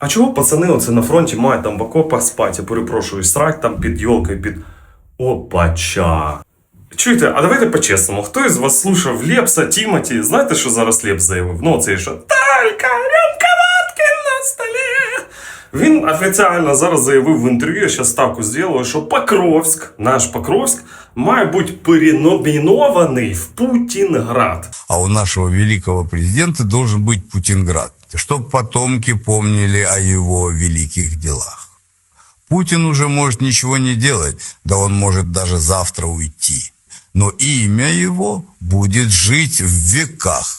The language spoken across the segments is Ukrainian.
А чого пацани оце на фронті мають там в окопах спати, я перепрошую, срать там під йолкою, під опача. Чуєте, а давайте по-чесному, хто із вас слушав Лепса, Тімоті? Знаєте, що зараз Лепс заявив? Ну, цей що Талька, Він офіціально зараз заявив в інтерв'ю, я зараз ставку зроблю, що Покровськ, наш Покровськ, має бути переномінований в Путінград. А у нашего великого президента должен быть Путинград, чтобы потомки помнили о его великих делах. Путин уже может ничего не делать, да он может даже завтра уйти. Но имя его будет жить в веках.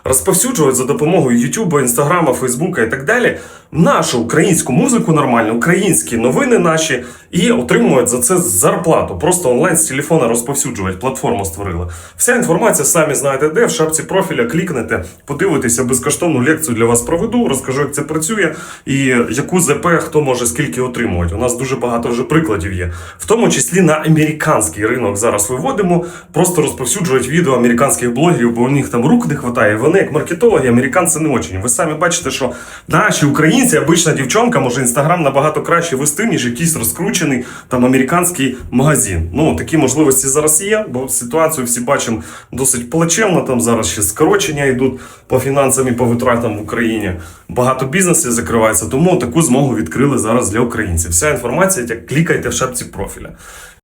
розповсюджувати за допомогою Ютуба, Інстаграма, Фейсбука і так далі нашу українську музику нормальну, українські новини наші і отримують за це зарплату. Просто онлайн з телефона розповсюджувати. Платформу створили. Вся інформація самі знаєте, де в шапці профіля клікнете, подивитеся безкоштовну лекцію для вас проведу, розкажу, як це працює і яку ЗП хто може скільки отримувати. У нас дуже багато вже прикладів є, в тому числі на американський ринок зараз виводимо, просто розповсюджують відео американських блогерів, бо у них там рук не вистачає. Вони як маркетологи, американці не очень. Ви самі бачите, що наші українці, обична дівчонка, може інстаграм набагато краще вести, ніж якийсь розкручений там американський магазин. Ну такі можливості зараз є, бо ситуацію всі бачимо досить плачевно. Там зараз ще скорочення йдуть по фінансам і по витратам в Україні. Багато бізнесів закривається, тому таку змогу відкрили зараз для українців. Вся інформація, як клікайте в шапці профіля.